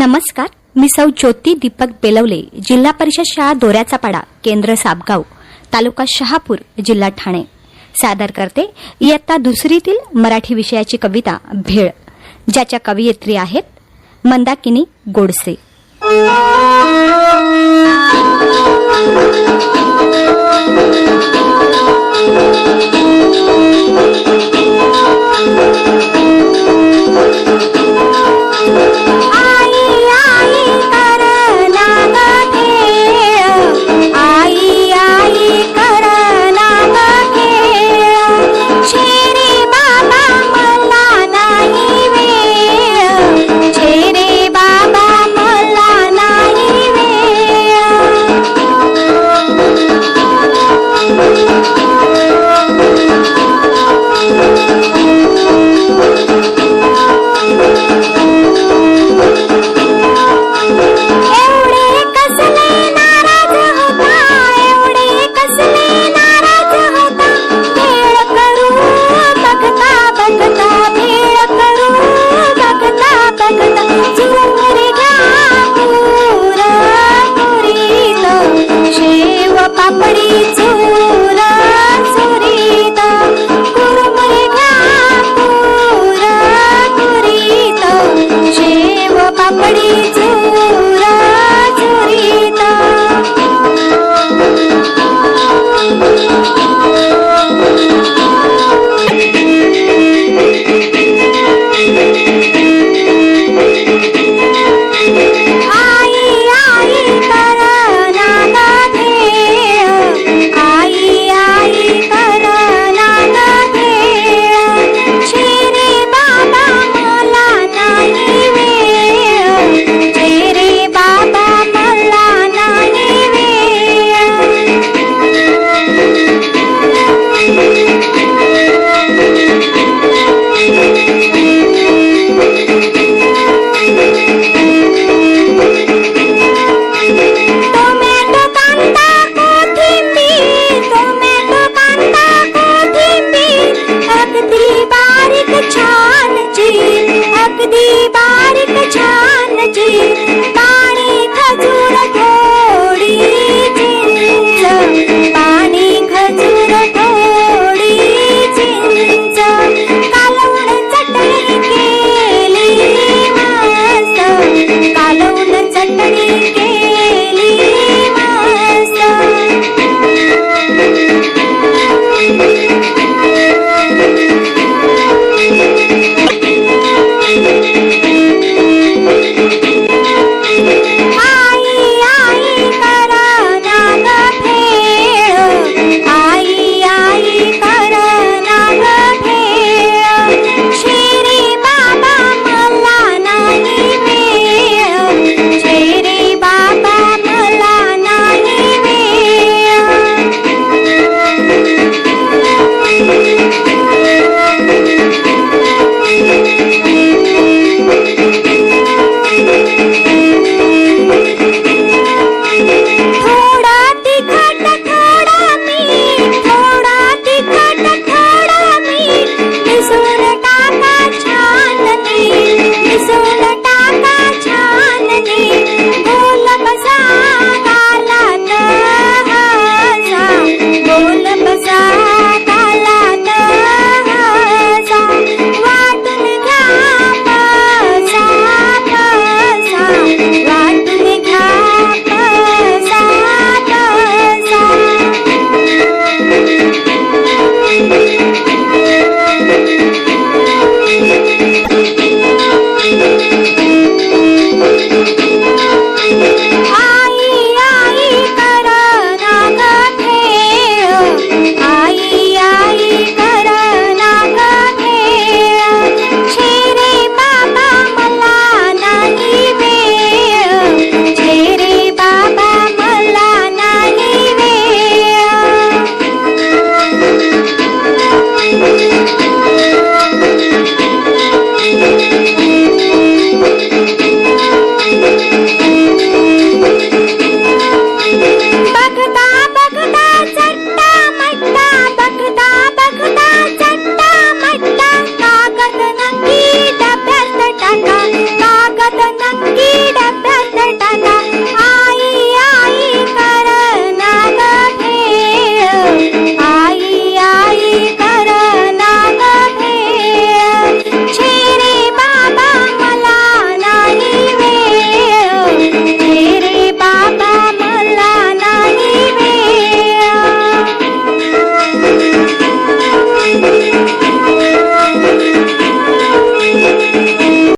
नमस्कार मी सौ ज्योती दीपक बेलवले जिल्हा परिषद शाळा दोऱ्याचा पाडा केंद्र साबगाव तालुका शहापूर जिल्हा ठाणे. सादर करते इयत्ता दुसरीतील मराठी विषयाची कविता भेळ ज्याच्या कवयित्री आहेत मंदाकिनी गोडसे.